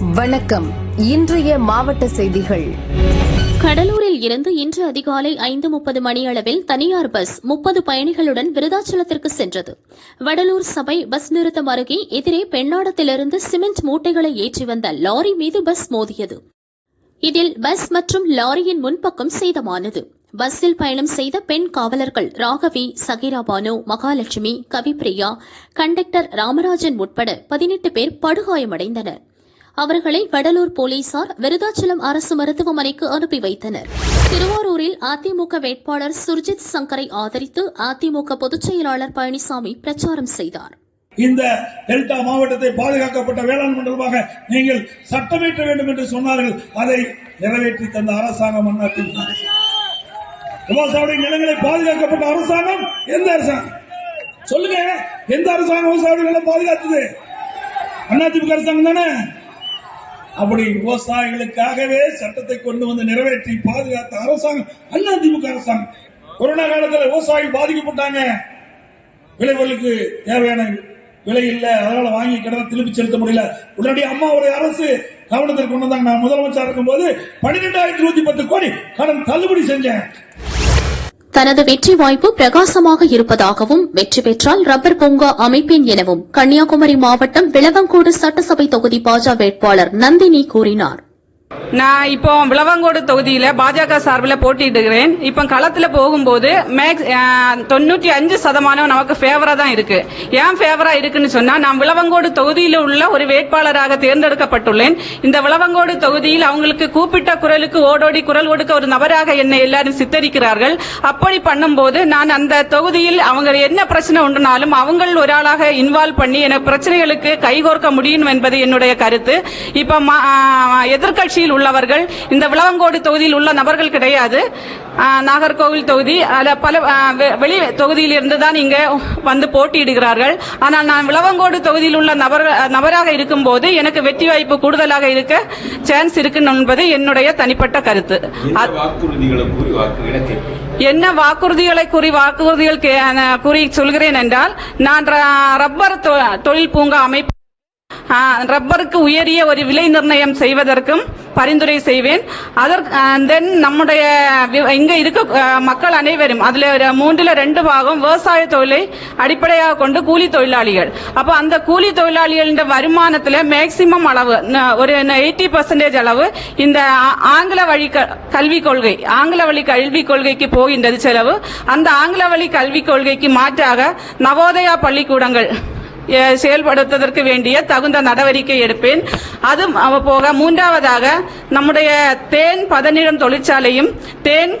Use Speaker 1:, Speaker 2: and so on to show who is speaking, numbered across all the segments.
Speaker 1: வணக்கம். இன்றைய மாவட்ட செய்திகள்.
Speaker 2: கடலூரில் இருந்து இன்று அதிகாலை ஐந்து முப்பது மணியளவில் தனியார் பஸ் முப்பது பயணிகளுடன் விருதாச்சலத்திற்கு சென்றது. வடலூர் சபை பஸ் நிறுத்தம் அருகே எதிரே பெண்ணாடத்திலிருந்து சிமெண்ட் மூட்டைகளை ஏற்றி வந்த லாரி மீது பஸ் மோதியது. இதில் பஸ் மற்றும் லாரியின் முன்பக்கம் சேதமானது. பஸ்ஸில் பயணம் செய்த பெண் காவலர்கள் ராகவி சகிரா பானு மகாலட்சுமி கவிப்பிரியா கண்டக்டர் ராமராஜன் உட்பட பதினெட்டு பேர் படுகாயமடைந்தனர். அவர்களை வடலூர் போலீசார் விருதாச்சலம் அரசு மருத்துவமனைக்கு அனுப்பி வைத்தனர். திருவாரூரில் அதிமுக வேட்பாளர் சுர்ஜித் சங்கரை ஆதரித்து அதிமுக பொதுச் செயலாளர் பழனிசாமி பிரச்சாரம் செய்தார்.
Speaker 3: இந்த டெல்டா மாவட்டத்தை பாதுகாக்கப்பட்ட வேளாண் மண்டலமாக நீங்கள் சட்டமேற்ற வேண்டும் என்று சொன்னார்கள். அதை நிறைவேற்றி தந்த அரசாங்கம் அதிமுக விவசாய நிலங்களை பாதுகாக்கப்பட்ட அரசாங்கம் எந்த அரசாங்கம்? சொல்லுங்க எந்த அரசாங்கம் விவசாய நிலம் பாதுகாத்தது? அதிமுக அரசாங்கம் தானே? அப்படி விவசாயிகளுக்காகவே சட்டத்தை கொண்டு வந்து நிறைவேற்றி பாதுகாத்த அரசாங்கம் அதிமுக அரசாங்கம். கொரோனா காலத்தில் விவசாயிகள் பாதிக்கப்பட்டாங்க. விளைவுகளுக்கு தேவையான விலை இல்ல. அதனால வாங்கி கடனை திருப்பி செலுத்த முடியல. உடனடி அம்மாவுடைய அரசு கவனத்திற்கு கொண்டு வந்தாங்க. நான் முதலமைச்சர் இருக்கும் போது பன்னிரெண்டாயிரத்தி நூத்தி பத்து கோடி கடன் தள்ளுபடி செஞ்சேன்.
Speaker 2: தனது வெற்றி வாய்ப்பு பிரகாசமாக இருப்பதாகவும் வெற்றி பெற்றால் ரப்பர் பூங்கா அமைப்பேன் எனவும் கன்னியாகுமரி மாவட்டம் விளவங்கோடு சட்டசபை தொகுதி பாஜக வேட்பாளர் நந்தினி கூறினார்.
Speaker 4: நான் இப்போ விளவங்கோடு தொகுதியில் பாஜக சார்பில் போட்டியிடுகிறேன். இப்போ களத்தில் போகும்போது மேக்ஸ் தொண்ணூற்றி அஞ்சு சதமானம் நமக்கு ஃபேவரா தான் இருக்கு. ஏன் ஃபேவரா இருக்குன்னு சொன்னா நான் விளவங்கோடு தொகுதியில் உள்ள ஒரு வேட்பாளராக தேர்ந்தெடுக்கப்பட்டுள்ளேன். இந்த விளவங்கோடு தொகுதியில் அவங்களுக்கு கூப்பிட்ட குரலுக்கு ஓடோடி குரல் கொடுக்க ஒரு நபராக என்னை எல்லாரும் சித்தரிக்கிறார்கள். அப்படி பண்ணும்போது நான் அந்த தொகுதியில் அவங்க என்ன பிரச்சனை உண்டுனாலும் அவங்கள் ஒரு ஆளாக இன்வால்வ் பண்ணி எனக்கு பிரச்சனைகளுக்கு கைகோர்க்க முடியும் என்பது என்னுடைய கருத்து. இப்போ எதிர்கட்சியில் உள்ளவர்கள். இந்த விளவங்கோடு தொகுதியில் உள்ள நபர்கள் கிடையாது. நாகர்கோவில் தொகுதி பல வெளி தொகுதியில் இருந்து தான் இங்க வந்து போட்டியிடுகிறார்கள். ஆனால் நான் விளவங்கோடு தொகுதியில் உள்ள நபர்கள் நபராக இருக்கும்போது எனக்கு வெற்றி வாய்ப்பு கூடுதலாக இருக்க சான்ஸ் இருக்கு என்பது என்னுடைய தனிப்பட்ட கருத்து.
Speaker 5: என்ன வாக்குறுதிகளை கூறி
Speaker 4: வாக்குறுதிகளை கூறி சொல்கிறேன் என்றால் நான் ரப்பர் தொழில் பூங்கா அமைப்பு ரப்பருக்கு உயரிய ஒரு விலை நிர்ணயம் செய்வதற்கும் பரிந்துரை செய்வேன். அதற்கு தென் நம்முடைய இங்க இருக்க மக்கள் அனைவரும் அதுல ஒரு ரெண்டு பாகம் விவசாய தொழிலை அடிப்படையாக கொண்டு கூலி தொழிலாளிகள். அப்போ அந்த கூலி தொழிலாளிகளின் வருமானத்தில் மேக்சிமம் அளவு ஒரு எயிட்டி பர்சன்டேஜ் அளவு இந்த ஆங்கில வழி க- கல்விக் கொள்கை ஆங்கில வழி கல்விக் கொள்கைக்கு போகின்றது செலவு. அந்த ஆங்கில வழி கல்விக் கொள்கைக்கு மாற்றாக நவோதயா பள்ளிக்கூடங்கள் செயல்படுத்துவதற்கு வேண்டிய தகுந்த நடவடிக்கை எடுப்பேன். அது அவ- போக மூன்றாவதாக நம்முடைய தேன் பதனிடம் தொழிற்சாலையும் தேன்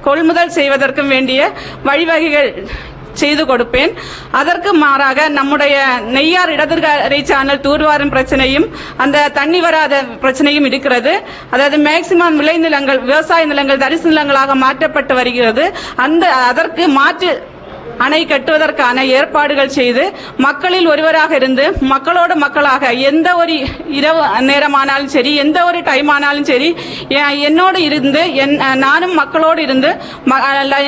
Speaker 4: கொள்முதல் செய்வதற்கும் வேண்டிய வழிவகைகள் செய்து கொடுப்பேன். அதற்கு மாறாக நம்முடைய நெய்யார் இடதுகரை சேனல் தூர்வாரும் பிரச்சனையும் அந்த தண்ணி வராத பிரச்சனையும் இருக்கிறது. அதாவது மேக்சிமம் விளைநிலங்கள் விவசாய நிலங்கள் தரிசு நிலங்களாக மாற்றப்பட்டு வருகிறது. அந்த அதற்கு மாற்று அணை கட்டுவதற்கான ஏற்பாடுகள் செய்து மக்களில் ஒருவராக இருந்து மக்களோடு மக்களாக எந்த ஒரு இரவு நேரமானாலும் சரி எந்த ஒரு டைம் ஆனாலும் சரி என்னோடு இருந்து நானும் மக்களோடு இருந்து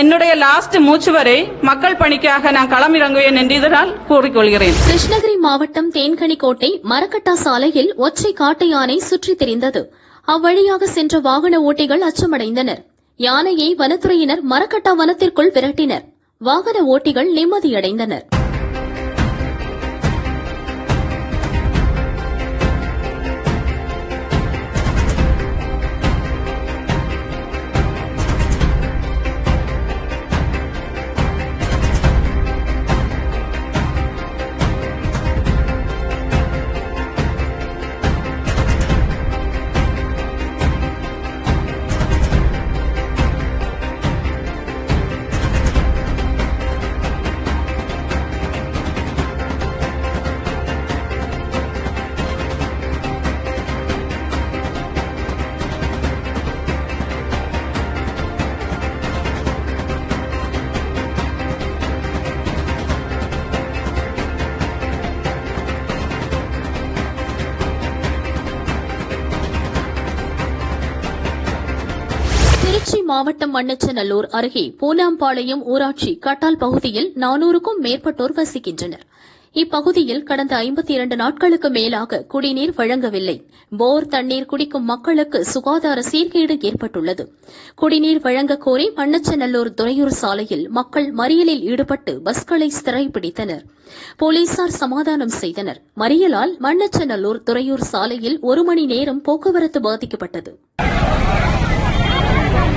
Speaker 4: என்னுடைய லாஸ்ட் மூச்சு வரை மக்கள் பணிக்காக நான் களமிறங்குவேன் என்று இதனால் கூறிக்கொள்கிறேன்.
Speaker 2: கிருஷ்ணகிரி மாவட்டம் தேன்கனிக்கோட்டை மரக்கட்டா சாலையில் ஒற்றை காட்டு யானை சுற்றித் திரிந்தது. அவ்வழியாக சென்ற வாகன ஓட்டிகள் அச்சமடைந்தனர். யானையை வனத்துறையினர் மரக்கட்டா வனத்திற்குள் விரட்டினர். வாகன ஓட்டிகள் நிம்மதியடைந்தனா் மாவட்டம் மண்ணச்சநல்லூர் அருகே பூலாம்பாளையம் ஊராட்சி கட்டால் பகுதியில் நானூறுக்கும் மேற்பட்டோர் வசிக்கின்றனர். இப்பகுதியில் கடந்த ஐம்பத்தி இரண்டு நாட்களுக்கு மேலாக குடிநீர் வழங்கவில்லை. போர் தண்ணீர் குடிக்கும் மக்களுக்கு சுகாதார சீர்கேடு ஏற்பட்டுள்ளது. குடிநீர் வழங்க கோரி மண்ணச்சநல்லூர் துறையூர் சாலையில் மக்கள் மறியலில் ஈடுபட்டு பஸ்களை சிறைப்பிடித்தனர் போலீசார் சமாதானம் செய்தனர். மறியலால் மண்ணச்சநல்லூர் துறையூர் சாலையில் ஒரு மணி நேரம் போக்குவரத்து பாதிக்கப்பட்டது.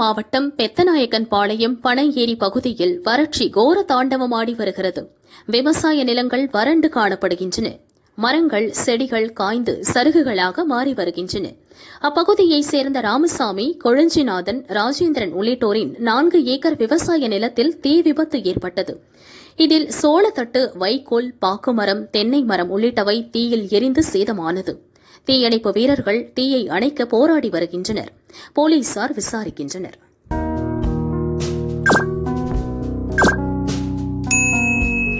Speaker 2: மாவட்டம் பெத்தநாயக்கன் பாளையம் பனையேரி பகுதியில் வறட்சி கோர தாண்டவமாடி வருகிறது. விவசாய நிலங்கள் வறண்டு காணப்படுகின்றன. மரங்கள் செடிகள் காய்ந்து சருகுகளாக மாறி வருகின்றன. அப்பகுதியைச் சேர்ந்த ராமசாமி கொழுஞ்சிநாதன் ராஜேந்திரன் உள்ளிட்டோரின் நான்கு ஏக்கர் விவசாய நிலத்தில் தீ விபத்து ஏற்பட்டது. இதில் சோளத்தட்டு வைக்கோல் பாக்குமரம் தென்னை மரம் உள்ளிட்டவை தீயில் எரிந்து சேதமானது. தீயணைப்பு வீரர்கள் தீயை அணைக்க போராடி வருகின்றனர். போலீசார் விசாரிக்கின்றனர்.